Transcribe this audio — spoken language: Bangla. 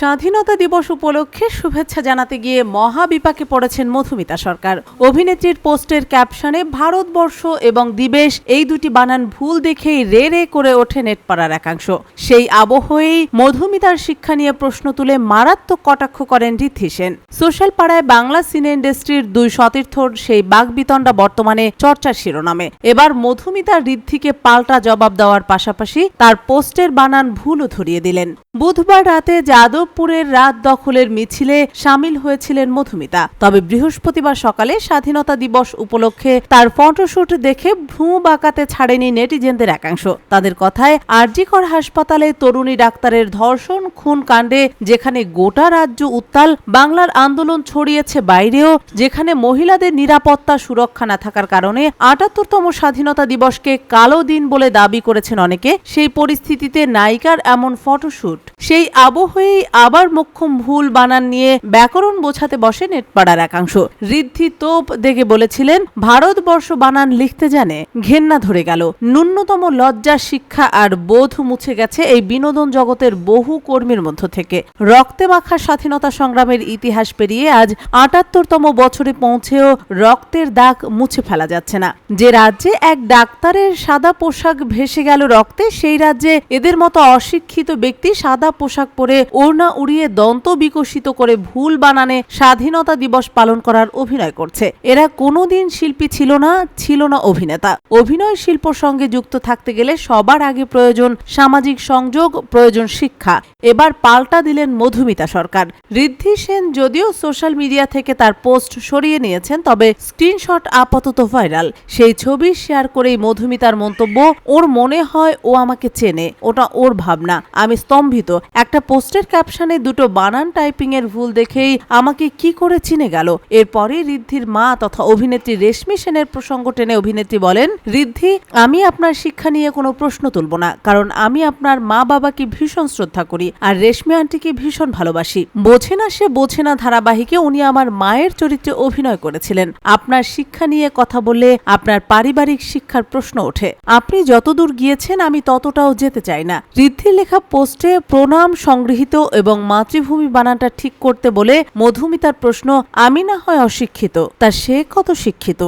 স্বাধীনতা দিবস উপলক্ষে শুভেচ্ছা জানাতে গিয়ে মহাবিপাকে পড়েছেন মধুমিতা সরকার। অভিনেত্রীর পোস্টের ক্যাপশনে, ভারতবর্ষ এবং দিবেশ, এই দুটি বানান ভুল দেখেই রে রে করে ওঠে নেটপাড়ার একাংশ। সেই আবহেই মধুমিতার শিক্ষা নিয়ে প্রশ্ন তুলে মারাত্মক কটাক্ষ করেন ঋদ্ধি সেন। সোশ্যাল পাড়ায় বাংলা সিনে ইন্ডাস্ট্রির দুই সতীর্থর সেই বাগবিতণ্ডা বর্তমানে চর্চার শিরোনামে। এবার মধুমিতা ঋদ্ধিকে পাল্টা জবাব দেওয়ার পাশাপাশি তার পোস্টের বানান ভুলও ধরিয়ে দিলেন। বুধবার রাতে যাদবপুরের রাত দখলের মিছিলে সামিল হয়েছিলেন মধুমিতা। তবে বৃহস্পতিবার সকালে স্বাধীনতা দিবস উপলক্ষে তার ফটোশুট দেখে ভ্রু বাঁকাতে ছাড়েনি নেটিজেনদের একাংশ। তাদের কথায়, আরজিকর হাসপাতালে তরুণী ডাক্তারের ধর্ষণ, খুন কাণ্ডে যেখানে গোটা রাজ্য উত্তাল, বাংলার আন্দোলন ছড়িয়েছে বাইরেও, যেখানে মহিলাদের নিরাপত্তা সুরক্ষা না থাকার কারণে আটাত্তরতম স্বাধীনতা দিবসকে কালো দিন বলে দাবি করেছেন অনেকে, সেই পরিস্থিতিতে নায়িকার এমন ফটোশুট। সেই আবহেই আবার মোক্ষম ভুল বানান নিয়ে ব্যাকরণ বোঝাতে বসে নেটপাড়ার একাংশ। ঋদ্ধি তোপ দেখে বলেছিলেন, ভারতবর্ষ বানান লিখতে জানে, ঘেন্না ধরে গেল। ন্যূনতম লজ্জা, শিক্ষা আর বোধ মুছে গেছে এই বিনোদন জগতের বহু কর্মীর মধ্য থেকে। রক্তে মাখা স্বাধীনতা সংগ্রামের ইতিহাস পেরিয়ে আজ আটাত্তরতম বছরে পৌঁছেও রক্তের দাগ মুছে ফেলা যাচ্ছে না। যে রাজ্যে এক ডাক্তারের সাদা পোশাক ভেসে গেল রক্তে, সেই রাজ্যে এদের মতো অশিক্ষিত ব্যক্তি সাদা পোশাক পরে ওড়না উড়িয়ে দন্ত বিকশিত করে ভুল বানানে স্বাধীনতা দিবস পালন করার অভিনয় করছে। এরা কোনোদিন শিল্পী ছিল না ছিল না অভিনেতা। অভিনয় শিল্প সঙ্গে যুক্ত থাকতে গেলে সবার আগে প্রয়োজন সামাজিক সংযোগ, প্রয়োজন শিক্ষা। এবার পাল্টা দিলেন মধুমিতা সরকার। ঋদ্ধি সেন যদিও সোশ্যাল মিডিয়া থেকে তার পোস্ট সরিয়ে নিয়েছেন, তবে স্ক্রিনশট আপাতত ভাইরাল। সেই ছবি শেয়ার করেই মধুমিতার মন্তব্য, ওর মনে হয় ও আমাকে চেনে, ওটা ওর ভাবনা। আমি স্তম্ভিত। একটা পোস্টের ক্যাপশনে দুটো বানান টাইপিং এর ভুল দেখেই আমাকে কি করে চিনে গেল। এরপরে ঋদ্ধির মা তথা অভিনেত্রী রেশমি সেনের প্রসঙ্গ টেনে অভিনেত্রী বলেন, ঋদ্ধি, আমি আপনার শিক্ষা নিয়ে কোনো প্রশ্ন তুলব না, কারণ আমি আপনার মা বাবাকে ভীষণ শ্রদ্ধা করি আর রেশমি আন্টিকে ভীষণ ভালোবাসি। বোঝে না সে বোঝে না ধারাবাহিকে উনি আমার মায়ের চরিত্রে অভিনয় করেছিলেন। আপনার শিক্ষা নিয়ে কথা বললে আপনার পারিবারিক শিক্ষার প্রশ্ন ওঠে। আপনি যতদূর গিয়েছেন আমি ততটাও যেতে চাই না। ঋদ্ধির লেখা পোস্টে প্রণাম সংগৃহীত এবং মাতৃভূমি বানানটা ঠিক করতে বলে মধুমিতার প্রশ্ন, আমি না হয় অশিক্ষিত? তা সে কত শিক্ষিত?